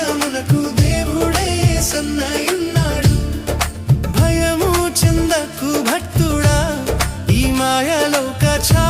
భయమునకు దేవుడే సన్నయున్నాడు. భయము చెందకు భక్తుడా ఈ మాయలోక చా